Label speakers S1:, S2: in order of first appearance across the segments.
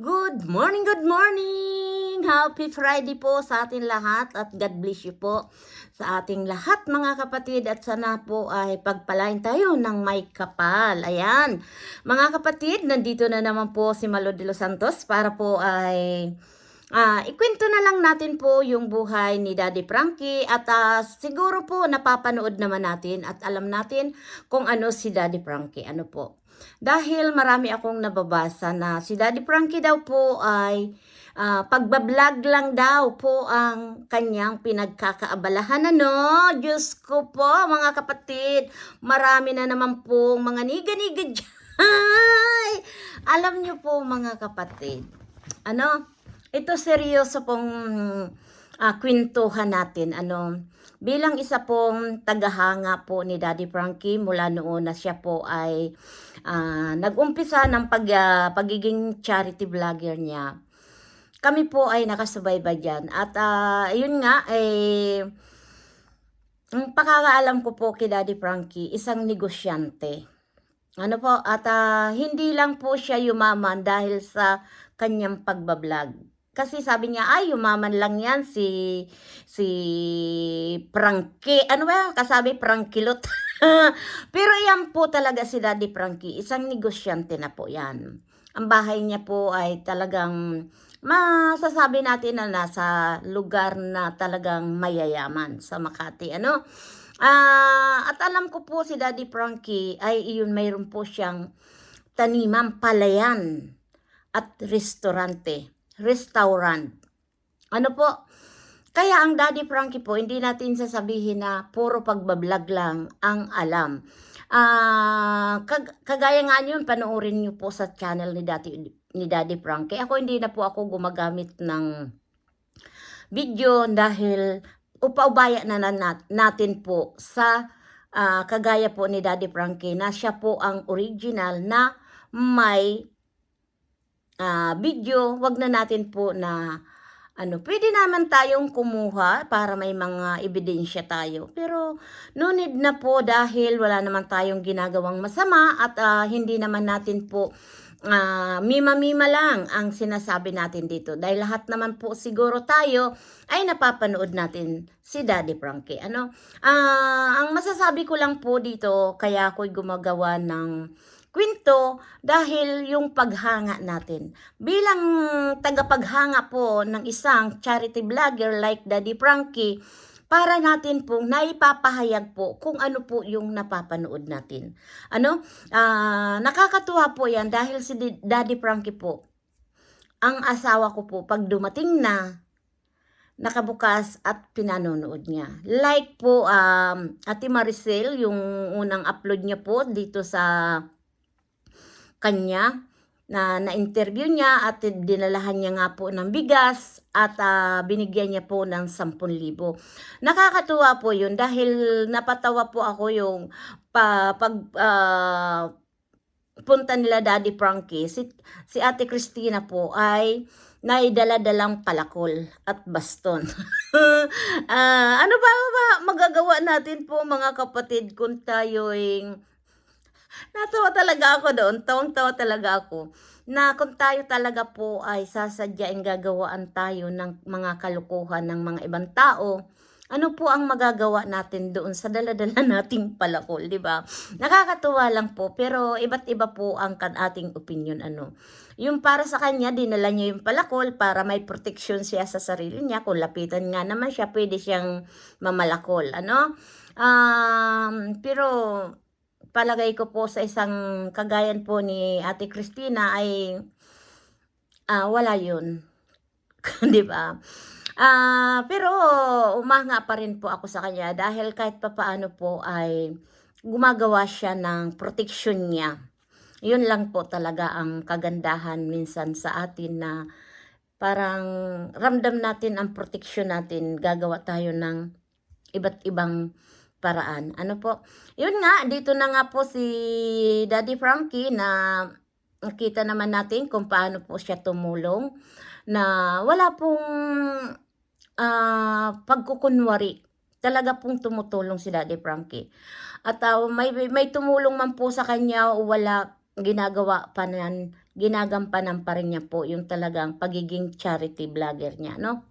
S1: Good morning, good morning! Happy Friday po sa ating lahat at God bless you po sa ating lahat mga kapatid at sana po ay pagpalain tayo ng may kapal. Ayan, mga kapatid, nandito na naman po si Malo de los Santos para po ay Ah, ikwento na lang natin po yung buhay ni Daddy Frankie at ah, siguro po napapanood naman natin at alam natin kung ano si Daddy Frankie. Ano po? Dahil marami akong nababasa na si Daddy Frankie daw po ay ah, pagbablog lang daw po ang kanyang pinagkakaabalahan. Ano? Diyos ko po, mga kapatid, marami na naman po mga niga-niga dyan. Alam niyo po, mga kapatid, ano? Ito seryoso pong ah, kwentuhan natin. Ano, bilang isa pong tagahanga po ni Daddy Frankie mula noon na siya po ay ah, nag-umpisa ng pag, ah, pagiging charity vlogger niya. Kami po ay nakasubaybay dyan. At ah, yun nga, eh, ang pakakaalam ko po kay Daddy Frankie, isang negosyante. Ano po, at ah, hindi lang po siya yumaman dahil sa kanyang pagbablog. Kasi sabi niya, ay, yumaman lang yan si, si Frankie. Ano ba? Kasabi, Frankilot. Pero yan po talaga si Daddy Frankie. Isang negosyante na po yan. Ang bahay niya po ay talagang masasabi natin na nasa lugar na talagang mayayaman sa Makati. Ano? Ah, at alam ko po si Daddy Frankie ay iyon mayroon po siyang tanimang palayan at restaurante, restaurant. Ano po? Kaya ang Daddy Frankie po, hindi natin sasabihin na puro pagbablog lang ang alam. Ah, kag- kagaya nga yun, panoorin niyo po sa channel ni Daddy, ni Daddy Frankie. Ako hindi na po ako gumagamit ng video dahil upaubaya na, na nat- natin po sa ah, kagaya po ni Daddy Frankie na siya po ang original na may ah, video. Wag na natin po na ano, pwede naman tayong kumuha para may mga ebidensya tayo. Pero no need na po dahil wala naman tayong ginagawang masama at ah, hindi naman natin po ah, mima-mima lang ang sinasabi natin dito. Dahil lahat naman po siguro tayo ay napapanood natin si Daddy Frankie. Ano? Ah, ang masasabi ko lang po dito, kaya ako'y gumagawa ng kwento dahil yung paghanga natin. Bilang tagapaghanga po ng isang charity vlogger like Daddy Frankie, para natin pong naipapahayag po kung ano po yung napapanood natin. Ano? Ah, nakakatuwa po yan dahil si Daddy Frankie po, ang asawa ko po, pag dumating na, nakabukas at pinanonood niya. Like po, um, Ate Maricel, yung unang upload niya po dito sa kanya na na-interview niya at dinalahan niya nga po ng bigas at ah, binigyan niya po ng 10,000. Nakakatuwa po yun dahil napatawa po ako yung pa, pag ah, punta nila Daddy Frankie, si, si Ate Christina po ay naidala-dalang palakol at baston. Ah, ano ba ba magagawa natin po mga kapatid kung tayo'y Natawa talaga ako doon. Tawang-tawa talaga ako. Na kung tayo talaga po ay sasadyain gagawaan tayo ng mga kalukuhan ng mga ibang tao, ano po ang magagawa natin doon sa daladala nating palakol, di ba? Nakakatuwa lang po, pero iba't iba po ang kan ating opinion ano. Yung para sa kanya, dinala niya yung palakol para may protection siya sa sarili niya. Kung lapitan nga naman siya, pwede siyang mamalakol, ano? Um, pero palagay ko po sa isang kagayan po ni Ate Christina ay ah, wala yun. 'Di ba? Ah, pero umanga pa rin po ako sa kanya dahil kahit papaano po ay gumagawa siya ng protection niya. Yun lang po talaga ang kagandahan minsan sa atin na parang ramdam natin ang protection natin, gagawa tayo ng iba't ibang paraan. Ano po? Yun nga, dito na nga po si Daddy Frankie na nakita naman natin kung paano po siya tumulong na wala pong ah, pagkukunwari. Talaga pong tumutulong si Daddy Frankie. At ah, may, may tumulong man po sa kanya o wala, ginagawa pa nan, ginagampanan pa rin niya po yung talagang pagiging charity vlogger niya, no?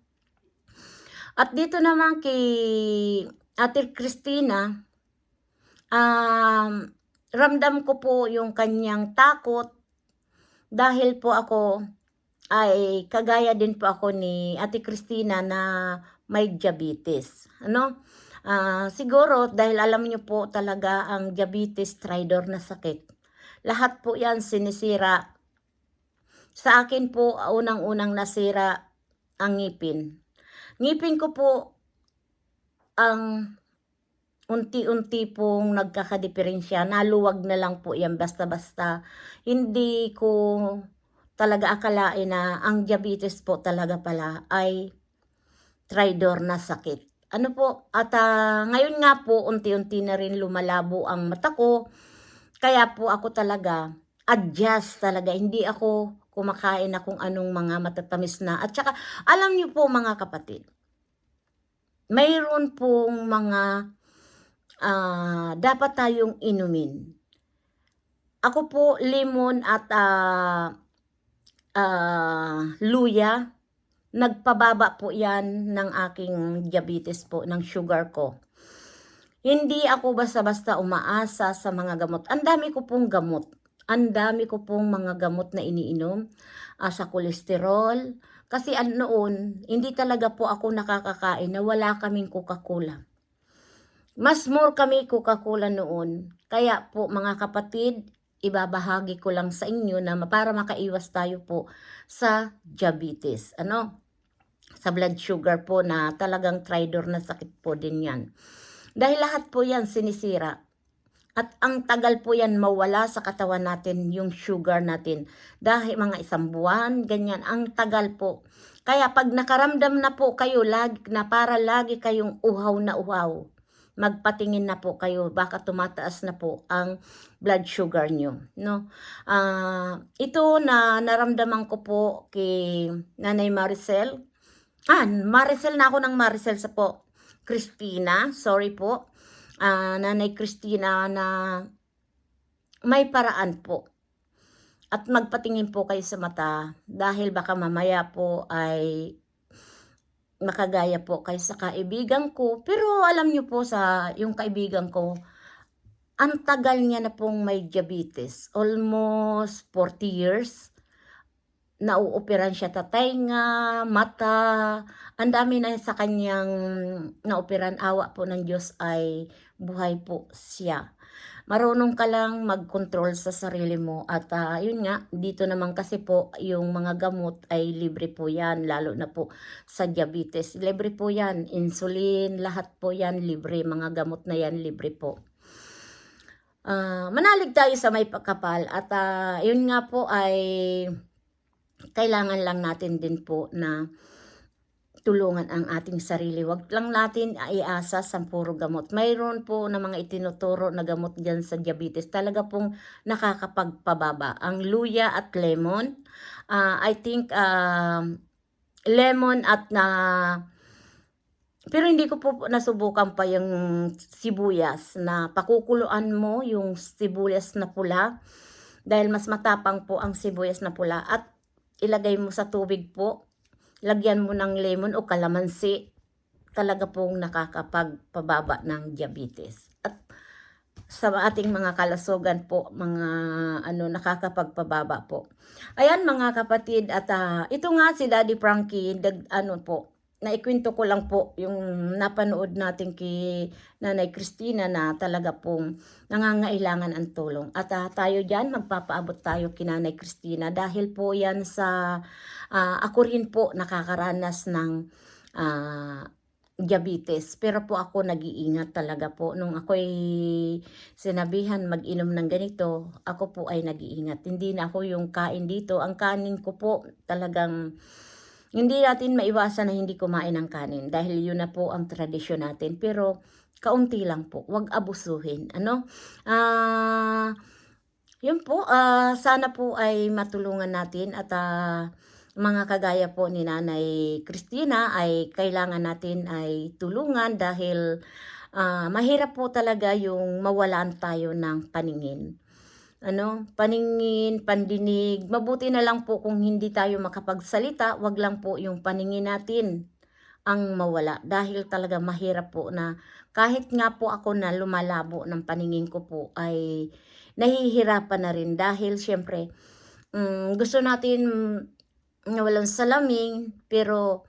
S1: At dito naman kay Ate Christina, um, ramdam ko po yung kanyang takot dahil po ako ay kagaya din po ako ni Ate Christina na may diabetes. Ano? Ah, siguro dahil alam niyo po talaga ang diabetes tridor na sakit. Lahat po 'yan sinisira. Sa akin po unang-unang nasira ang ngipin. Ngipin ko po ang unti-unti pong nagkakadiferensya. Naluwag na lang po 'yan basta-basta. Hindi ko talaga akalain na ang diabetes po talaga pala ay tridor na sakit. Ano po, at ah, ngayon nga po, unti-unti na rin lumalabo ang mata ko. Kaya po ako talaga, adjust talaga. Hindi ako kumakain na kung anong mga matatamis na. At saka, alam niyo po mga kapatid, mayroon pong mga ah, dapat tayong inumin. Ako po, lemon at ah, ah, luya, nagpababa po yan ng aking diabetes po, ng sugar ko. Hindi ako basta-basta umaasa sa mga gamot. Ang dami ko pong gamot. Ang dami ko pong mga gamot na iniinom ah, sa kolesterol. Kasi noon, hindi talaga po ako nakakakain na wala kaming Coca-Cola. Mas more kami Coca-Cola noon. Kaya po mga kapatid, ibabahagi ko lang sa inyo na para makaiwas tayo po sa diabetes. Ano? Sa blood sugar po na talagang tridor na sakit po din yan. Dahil lahat po yan sinisira. At ang tagal po yan mawala sa katawan natin yung sugar natin. Dahil mga isang buwan, ganyan, ang tagal po. Kaya pag nakaramdam na po kayo lagi, na para lagi kayong uhaw na uhaw, magpatingin na po kayo, baka tumataas na po ang blood sugar nyo. No? Ah, ito na naramdaman ko po kay Nanay Maricel. Ah, Maricel na ako ng Maricel sa po. Christina, sorry po. Ah, Nanay Christina na may paraan po. At magpatingin po kayo sa mata dahil baka mamaya po ay makagaya po kayo sa kaibigan ko. Pero alam niyo po sa yung kaibigan ko, ang tagal niya na pong may diabetes. Almost 40 years. Nauoperan siya tatay nga, mata. Ang dami na sa kanyang naoperan. Awa po ng Diyos ay buhay po siya. Marunong ka lang mag-control sa sarili mo. At ah, yun nga, dito naman kasi po, yung mga gamot ay libre po yan. Lalo na po sa diabetes. Libre po yan. Insulin, lahat po yan libre. Mga gamot na yan libre po. Ah, manalig tayo sa may pagkapal at ah, yun nga po ay kailangan lang natin din po na tulungan ang ating sarili. Huwag lang natin iasa sa puro gamot. Mayroon po na mga itinuturo na gamot dyan sa diabetes. Talaga pong nakakapagpababa. Ang luya at lemon. ah, I think um, lemon at na pero hindi ko po nasubukan pa yung sibuyas na pakukuluan mo yung sibuyas na pula dahil mas matapang po ang sibuyas na pula at ilagay mo sa tubig po. Lagyan mo ng lemon o kalamansi. Talaga pong nakakapagpababa ng diabetes. At sa ating mga kalasugan po, mga ano nakakapagpababa po. Ayan mga kapatid at ah, ito nga si Daddy Frankie, dag, ano po, naikwento ko lang po yung napanood natin kay Nanay Christina na talaga pong nangangailangan ang tulong. At ah, tayo dyan, magpapaabot tayo kay Nanay Christina dahil po yan sa, ah, ako rin po nakakaranas ng ah, diabetes. Pero po ako nag-iingat talaga po. Nung ako'y sinabihan mag-inom ng ganito, ako po ay nag-iingat. Hindi na ako yung kain dito. Ang kanin ko po talagang hindi natin maiwasan na hindi kumain ng kanin dahil yun na po ang tradisyon natin. Pero kaunti lang po, wag abusuhin. Ano? Ah, yun po, ah, sana po ay matulungan natin at ah, mga kagaya po ni Nanay Christina ay kailangan natin ay tulungan dahil ah, mahirap po talaga yung mawalan tayo ng paningin. Ano, paningin, pandinig. Mabuti na lang po kung hindi tayo makapagsalita, wag lang po yung paningin natin ang mawala dahil talaga mahirap po na kahit nga po ako na lumalabo ng paningin ko po ay nahihirapan na rin dahil syempre mm, gusto natin na walang salamin pero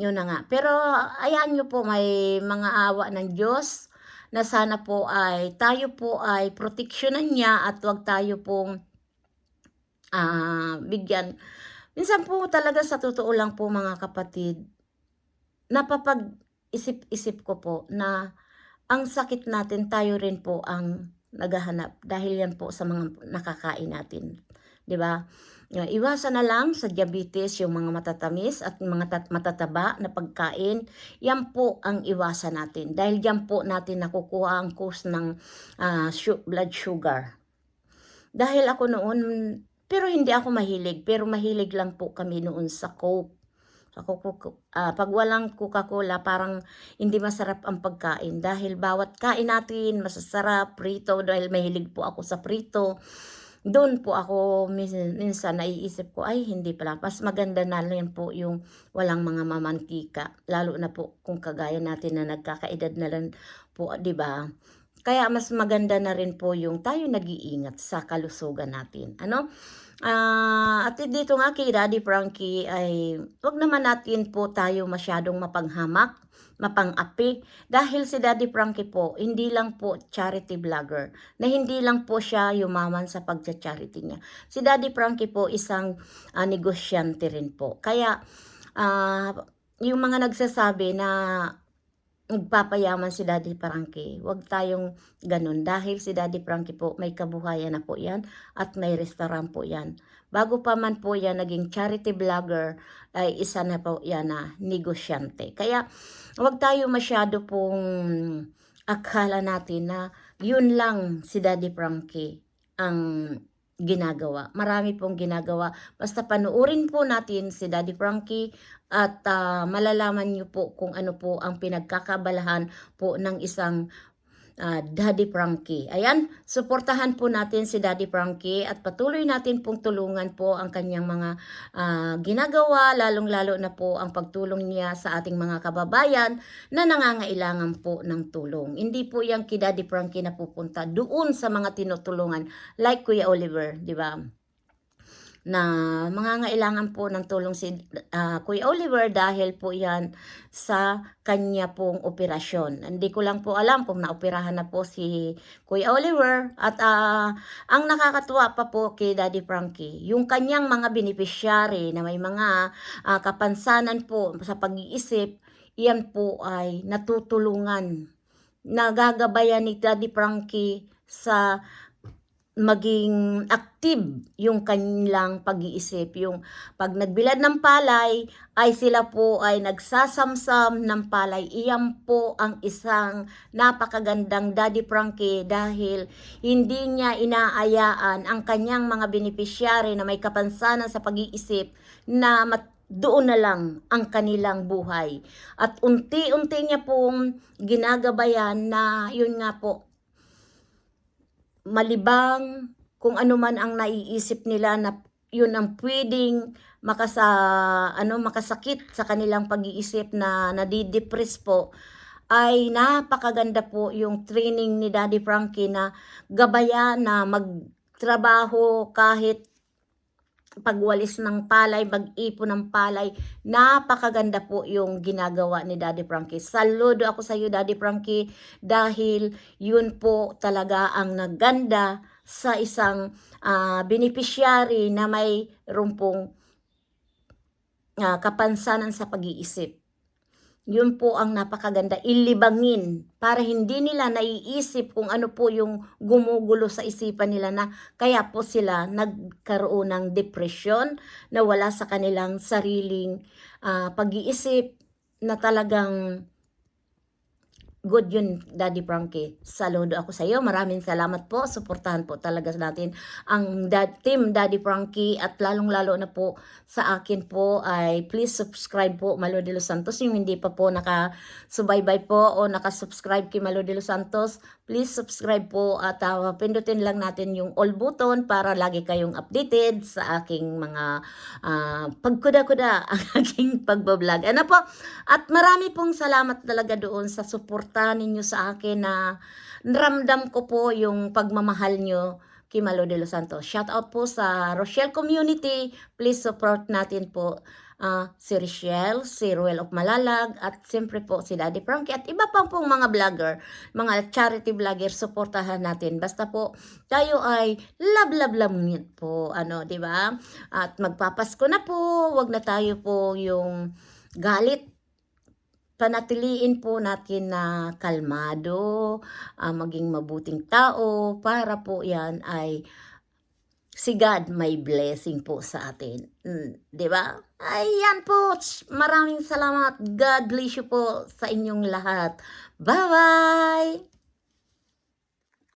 S1: yun na nga. Pero ayan nyo po may mga awa ng Diyos na sana po ay tayo po ay proteksyonan niya at wag tayo pong ah, bigyan. Minsan po talaga sa totoo lang po mga kapatid, napapag-isip-isip ko po na ang sakit natin tayo rin po ang naghahanap dahil yan po sa mga nakakain natin. 'Di ba? Uh, Iwasan na lang sa diabetes yung mga matatamis at mga tat- matataba na pagkain. Yan po ang iwasan natin. Dahil yan po natin nakukuha ang cause ng su- blood sugar. Dahil ako noon, pero hindi ako mahilig. Pero mahilig lang po kami noon sa Coke. Sa Coca- ah, pag walang Coca-Cola, parang hindi masarap ang pagkain. Dahil bawat kain natin, masasarap, prito. Dahil mahilig po ako sa prito doon po ako minsan, naiisip ko ay hindi pala. Mas maganda na lang po yung walang mga mamantika lalo na po kung kagaya natin na nagkakaedad na lang po 'di ba? Kaya mas maganda na rin po yung tayo nag-iingat sa kalusugan natin ano? Ah, at dito nga kay Daddy Frankie ay wag naman natin po tayo masyadong mapanghamak mapang-api dahil si Daddy Frankie po hindi lang po charity vlogger na hindi lang po siya yumaman sa pagcha-charity niya. Si Daddy Frankie po isang ah, negosyante rin po. Kaya ah, yung mga nagsasabi na nagpapayaman si Daddy Frankie, wag tayong ganun dahil si Daddy Frankie po may kabuhayan na po yan at may restaurant po yan. Bago pa man po yan naging charity vlogger, ay isa na po yan na negosyante. Kaya wag tayo masyado pong akala natin na yun lang si Daddy Frankie ang ginagawa. Marami pong ginagawa. Basta panuorin po natin si Daddy Frankie at ah, malalaman niyo po kung ano po ang pinagkakabalahan po ng isang ah, Daddy Frankie. Ayan, suportahan po natin si Daddy Frankie at patuloy natin pong tulungan po ang kanyang mga ah, ginagawa, lalong-lalo na po ang pagtulong niya sa ating mga kababayan na nangangailangan po ng tulong. Hindi po yung kay Daddy Frankie na pupunta doon sa mga tinutulungan like Kuya Oliver, di ba? Na mangangailangan po ng tulong si ah, Kuya Oliver dahil po yan sa kanya pong operasyon. Hindi ko lang po alam kung naoperahan na po si Kuya Oliver at ah, ang nakakatuwa pa po kay Daddy Frankie, yung kanyang mga beneficiary na may mga ah, kapansanan po sa pag-iisip, iyan po ay natutulungan. Nagagabayan ni Daddy Frankie sa maging active yung kanilang pag-iisip. Yung pag nagbilad ng palay, ay sila po ay nagsasamsam ng palay. Iyan po ang isang napakagandang Daddy Frankie dahil hindi niya inaayaan ang kanyang mga beneficiary na may kapansanan sa pag-iisip na mat doon na lang ang kanilang buhay. At unti-unti niya pong ginagabayan na yun nga po, malibang kung ano man ang naiisip nila na yun ang pwedeng makasa ano makasakit sa kanilang pag-iisip na nadidepress po ay napakaganda po yung training ni Daddy Frankie na gabaya na magtrabaho kahit pagwalis ng palay, mag-ipon ng palay. Napakaganda po yung ginagawa ni Daddy Frankie. Saludo ako sa iyo, Daddy Frankie, dahil yun po talaga ang naganda sa isang ah, beneficiary na may rumpong ah, kapansanan sa pag-iisip. Yun po ang napakaganda, ilibangin para hindi nila naiisip kung ano po yung gumugulo sa isipan nila na kaya po sila nagkaroon ng depression na wala sa kanilang sariling ah, pag-iisip na talagang good yun, Daddy Frankie. Saludo ako sa iyo. Maraming salamat po. Suportahan po talaga natin ang dad, team Daddy Frankie at lalong-lalo na po sa akin po ay please subscribe po Malo de los Santos. Yung hindi pa po nakasubaybay po o nakasubscribe kay Malo de los Santos, please subscribe po at uh, pindutin lang natin yung all button para lagi kayong updated sa aking mga ah, pagkuda-kuda ang aking pagbablog. Ano po? At marami pong salamat talaga doon sa suporta ninyo sa akin na naramdam ko po yung pagmamahal nyo kay Malo de los Santos. Shout out po sa Rochelle Community. Please support natin po ah, si Rochelle, si Ruel of Malalag, at siyempre po si Daddy Frankie at iba pang pong mga vlogger, mga charity vlogger, supportahan natin. Basta po tayo ay love love love po, ano, di ba? At magpapasko na po, wag na tayo po yung galit panatiliin po natin na kalmado, ah, maging mabuting tao para po yan ay si God may blessing po sa atin. Mm, 'Di ba? Ayan po. Maraming salamat. God bless you po sa inyong lahat. Bye-bye!